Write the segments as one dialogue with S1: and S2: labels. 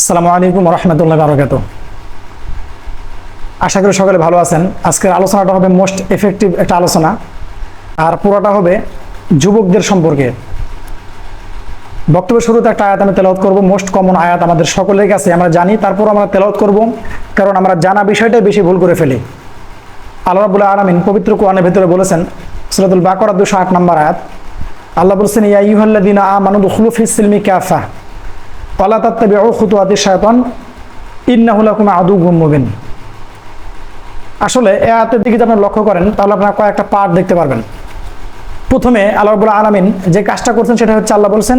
S1: আসসালামু আলাইকুম রহমতুল্লাহ বারকাত আশা করি সকলে ভালো আছেন। আজকের আলোচনাটা হবে মোস্ট এফেক্টিভ একটা আলোচনা। আর পুরোটা হবে যুবকদের সম্পর্কে। বক্তব্যের শুরুতে একটা আয়াত আমি তেলাওয়াত করব, মোস্ট কমন আয়াত আমাদের সকলের কাছে। আমরা জানি তারপর আমরা তেলাওয়াত করব, কারণ আমরা জানা বিষয়টাই বেশি ভুল করে ফেলি। আল্লাহ রাবুল্লাহ আলমিন পবিত্র কোরআনের ভেতরে বলেছেন, সুরাতুল বাকরা দুশো আট নম্বর আয়াত, আল্লাহ বলছেন, ইয়া ইউহাল্লাদিনা আমানুদ খুলুফিস সিলমি কাফা। পালা তাত্তাবি ও খুতুয়াতি শায়তান ইন্নাহুলাকুম আদু মুবিন। আসলে এ আয়াতের দিকে যদি আপনারা লক্ষ্য করেন, তাহলে আপনারা কয়েকটা পার্ট দেখতে পারবেন। প্রথমে আল্লাহ রাবুল আলমিন যে কাজটা করছেন সেটা হচ্ছে আল্লাহ বলছেন,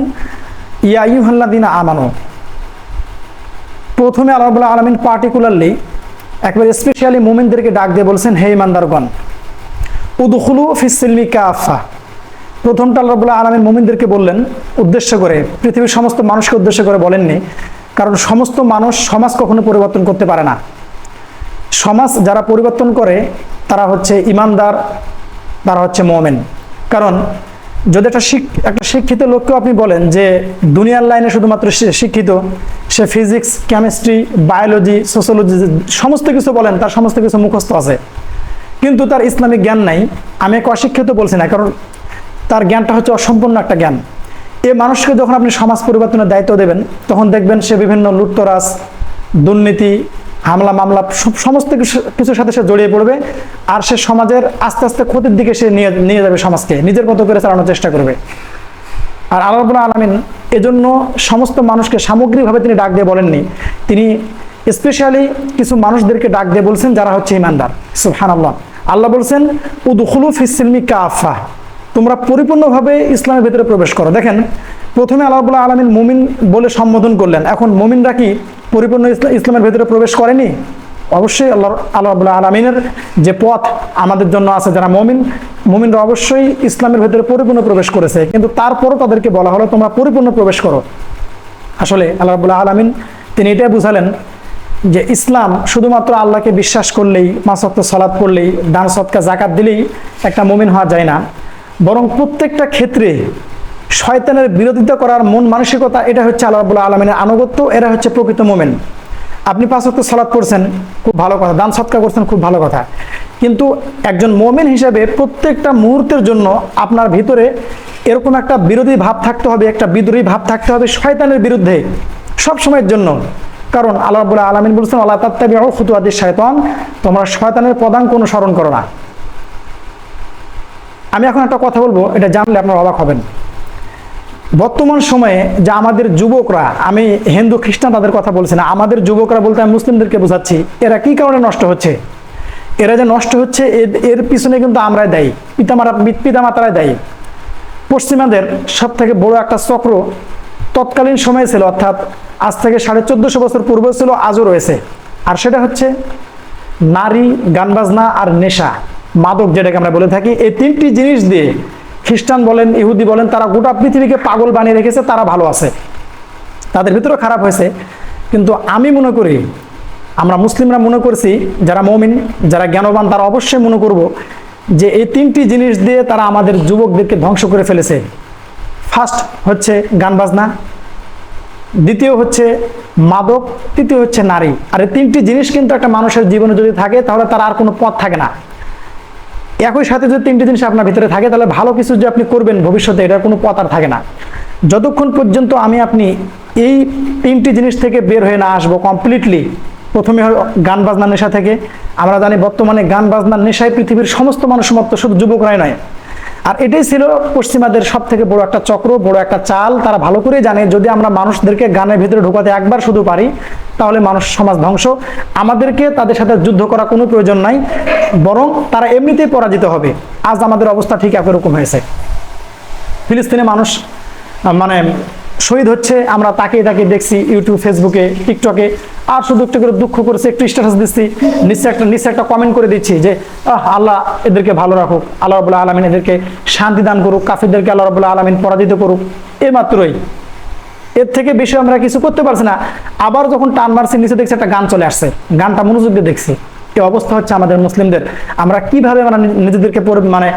S1: ইয়া ইউহাল্লাদিনা আমানু। প্রথমে আল্লাহ রাবুল আলমিন পার্টিকুলারলি একবার স্পেশালি মুমিনদেরকে ডাক দিয়ে বলছেন, হে ইমানদারগণ, উদুখুলু ফিসিলমি কাফা। প্রথমটা আল্লাহ রাবুল্লাহ আলমিন মুমিনদেরকে বললেন, উদ্দেশ্য করে, পৃথিবীর সমস্ত মানুষকে উদ্দেশ্য করে বলেননি, কারণ সমস্ত মানুষ সমাজ কখনো পরিবর্তন করতে পারে না। সমাজ যারা পরিবর্তন করে, তারা হচ্ছে ইমানদার, তারা হচ্ছে মোমেন। কারণ যদি একটা শিক, একটা শিক্ষিত লোককেও আপনি বলেন যে দুনিয়ার লাইনে শুধুমাত্র শিক্ষিত, সে ফিজিক্স, কেমিস্ট্রি, বায়োলজি, সোশ্যোলজি, সমস্ত কিছু বলেন, তার সমস্ত কিছু মুখস্থ আছে। কিন্তু তার ইসলামিক জ্ঞান নাই, আমি এক অশিক্ষিত বলছি না, কারণ তার জ্ঞানটা হচ্ছে অসম্পূর্ণ একটা জ্ঞান। এ মানুষকে যখন আপনি সমাজ পরিবর্তনের দায়িত্ব দেবেন, তখন দেখবেন সে বিভিন্ন লুটতরাজ, দুর্নীতি, হামলা, মামলা সমস্ত কিছু- কিছুর সাথে সে জড়িয়ে পড়বে, আর সে সমাজের আস্তে আস্তে ক্ষতির দিকে সে নিয়ে নিয়ে যাবে সমাজকে, নিজের মতো করে চালানোর চেষ্টা করবে। আর আল্লাহ আলমিন এজন্য সমস্ত মানুষকে সামগ্রিকভাবে তিনি ডাক দিয়ে বলেননি। তিনি স্পেশালি কিছু মানুষদেরকে ডাক দিয়ে বলছেন যারা হচ্ছে ইমানদার। সুহান আল্লাহ আল্লাহ বলছেন, উদুখুলু ফিসিলমি কাফা। তোমরা পরিপূর্ণভাবে ইসলামের ভেতরে প্রবেশ করো। দেখেন, প্রথমে আল্লাহ রাব্বুল আলমিন মুমিন বলে সম্বোধন করলেন। এখন মুমিনরা কি পরিপূর্ণ ইসলা- ইসলামের ভেতরে প্রবেশ করেনি? অবশ্যই আল্লাহ আল্লাহ রাবুল্লাহ আলমিনের যে পথ আমাদের জন্য আছে, যারা মমিন, মমিনরা অবশ্যই ইসলামের ভেতরে পরিপূর্ণ প্রবেশ করেছে। কিন্তু তারপরও তাদেরকে বলা হলো, তোমরা পরিপূর্ণ প্রবেশ করো। আসলে আল্লাহ রাবুল্লাহ আলমিন, তিনি এটাই বুঝালেন যে ইসলাম শুধুমাত্র আল্লাহকে বিশ্বাস করলেই, মাসক্ত সালাদ করলেই, দান সৎকা জাকাত দিলেই একটা মমিন হওয়া যায় না। বরং প্রত্যেকটা ক্ষেত্রে শয়তানের বিরোধিতা করার মন মানসিকতা, এটা হচ্ছে আল্লাহ রাবুল্লাহ আলমিনের আনুগত্য, এরা হচ্ছে প্রকৃত মোমেন। আপনি পাঁচ ওয়াক্ত সালাদ করছেন খুব ভালো কথা। দান সৎকার করছেন, খুব ভালো কথা। কিন্তু একজন মোমেন হিসাবে প্রত্যেকটা মুহূর্তের জন্য আপনার ভিতরে এরকম একটা বিরোধী ভাব থাকতে হবে, একটা বিদ্রোহী ভাব থাকতে হবে শয়তানের বিরুদ্ধে সব সময়ের জন্য। কারণ আল্লাহ রাবুল্লাহ আলমিন বলছেন আল্লাহ তাত্তাবি খুতুয়াদির শয়তান তোমরা শয়তানের পদাঙ্ক অনুসরণ করো না। আমি এখন একটা কথা বলব, এটা জানলে আপনারা অবাক হবেন। বর্তমান সময়ে যা আমাদের যুবকরা, আমি হিন্দু, খ্রিস্টান তাদের কথা বলছি না, আমাদের যুবকরা বলতে আমি মুসলিমদেরকে বোঝাচ্ছি, এরা কি কারণে নষ্ট হচ্ছে? এরা যে নষ্ট হচ্ছে, এর- এর পিছনে কিন্তু আমরাই দায়ী পিতামাতা পিতামাতারাই দায়ী। পশ্চিমাদের সব থেকে বড় একটা চক্র তৎকালীন সময়ে ছিল, অর্থাৎ আজ থেকে সাড়ে চোদ্দশো বছর পূর্বে ছিল, আজও রয়েছে। আর সেটা হচ্ছে নারী গান বাজনা আর নেশা। মাদক যেটাকে আমরা বলে থাকি, এই তিনটি জিনিস দিয়ে খ্রিস্টান বলেন, ইহুদি বলেন, তারা গোটা পৃথিবীকে পাগল বানিয়ে রেখেছে, তারা ভালো আছে। তাদের ভিতরেও খারাপ হয়েছে। কিন্তু আমি মনে করি, আমরা মুসলিমরা মনে করছি, যারা মমিন, যারা জ্ঞানবান, তারা অবশ্যই মনে করব যে এই তিনটি জিনিস দিয়ে তারা আমাদের যুবকদেরকে ধ্বংস করে ফেলেছে। ফার্স্ট হচ্ছে গান বাজনা, দ্বিতীয় হচ্ছে মাদক, তৃতীয় হচ্ছে নারী। আর এই তিনটি জিনিস কিন্তু একটা মানুষের জীবনে যদি থাকে, তাহলে তার আর কোনো পথ থাকে না। একই সাথে যদি তিনটি জিনিস আপনার ভিতরে থাকে, তাহলে ভালো কিছু যে আপনি করবেন ভবিষ্যতে, এটার কোনো পথ আর থাকে না। যতক্ষণ পর্যন্ত আমি আপনি এই তিনটি জিনিস থেকে বের হয়ে না আসব কমপ্লিটলি প্রথমে গান বাজনার নেশা থেকে। আমরা জানি বর্তমানে গান বাজনার নেশায় পৃথিবীর সমস্ত মানুষ মত শুধু যুবকরাই নয়। আর এটাই ছিল পশ্চিমাদের সব থেকে বড় একটা চক্র, বড় একটা চাল। তারা ভালো করে জানে, যদি আমরা মানুষদেরকে গানের ভিতরে ঢোকাতে একবার শুধু পারি, তাহলে মানুষ সমাজ ধ্বংস। আমাদেরকে তাদের সাথে যুদ্ধ করা কোনো প্রয়োজন নাই, বরং তারা এমনিতেই পরাজিত হবে। আজ আমাদের অবস্থা ঠিক একরকম হয়েছে। ফিলিস্তিনে মানুষ মানে শহীদ হচ্ছে, আমরা তাকে তাকে দেখছি ইউটিউব ফেসবুকে টিকটকে আর শুধু একটু করে দুঃখ করেছে, একটু স্ট্যাটাস দিচ্ছি নিচে একটা নিচে একটা কমেন্ট করে দিচ্ছি যে আল্লাহ এদেরকে ভালো রাখুক, আল্লাহ রবুল্লাহ আলমিন এদেরকে শান্তি দান করুক, কাফিরদেরকে আল্লাহ রবুল্লাহ আলমিন পরাজিত করুক, এ মাত্রই। এর থেকে বেশি আমরা কিছু করতে পারছি না। আবার যখন টান মারছি, নিচে দেখছি একটা গান চলে আসছে। গানটা মনোযোগ দিয়ে দেখছি। এই অবস্থা হচ্ছে আমাদের মুসলিমদের। আমরা কীভাবে আমরা নি- নিজেদেরকে মানে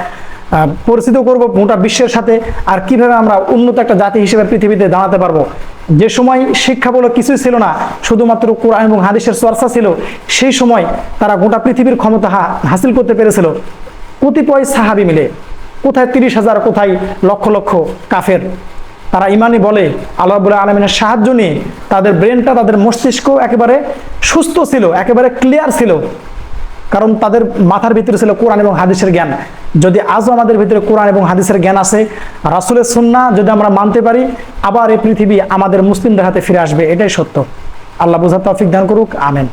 S1: পরিচিত করব গোটা বিশ্বের সাথে আর কীভাবে আমরা উন্নত একটা জাতি হিসেবে পৃথিবীতে দাঁড়াতে পারব। যে সময় শিক্ষা বলে কিছুই ছিল না, শুধুমাত্র কোরআন এবং হাদিসের চর্চা ছিল, সেই সময় তারা গোটা পৃথিবীর ক্ষমতা হাসিল করতে পেরেছিল। কতিপয় সাহাবি মিলে, কোথায় তিরিশ হাজার, কোথায় লক্ষ লক্ষ কাফের। তারা ইমানি বলে, আল্লাহ রাব্বুল আলমিনের সাহায্য নিয়ে তাদের ব্রেনটা তাদের মস্তিষ্ক একেবারে সুস্থ ছিল, একেবারে ক্লিয়ার ছিল। কারণ তাদের মাথার ভিতরে ছিল কোরআন এবং হাদিসের জ্ঞান। যদি আজও আমাদের ভিতরে কোরআন এবং হাদিসের জ্ঞান আছে, রাসুলের সুন্না যদি আমরা মানতে পারি, আবার এই পৃথিবী আমাদের মুসলিমদের হাতে ফিরে আসবে, এটাই সত্য। আল্লাহ বুঝা তৌফিক দান করুক, আমেন।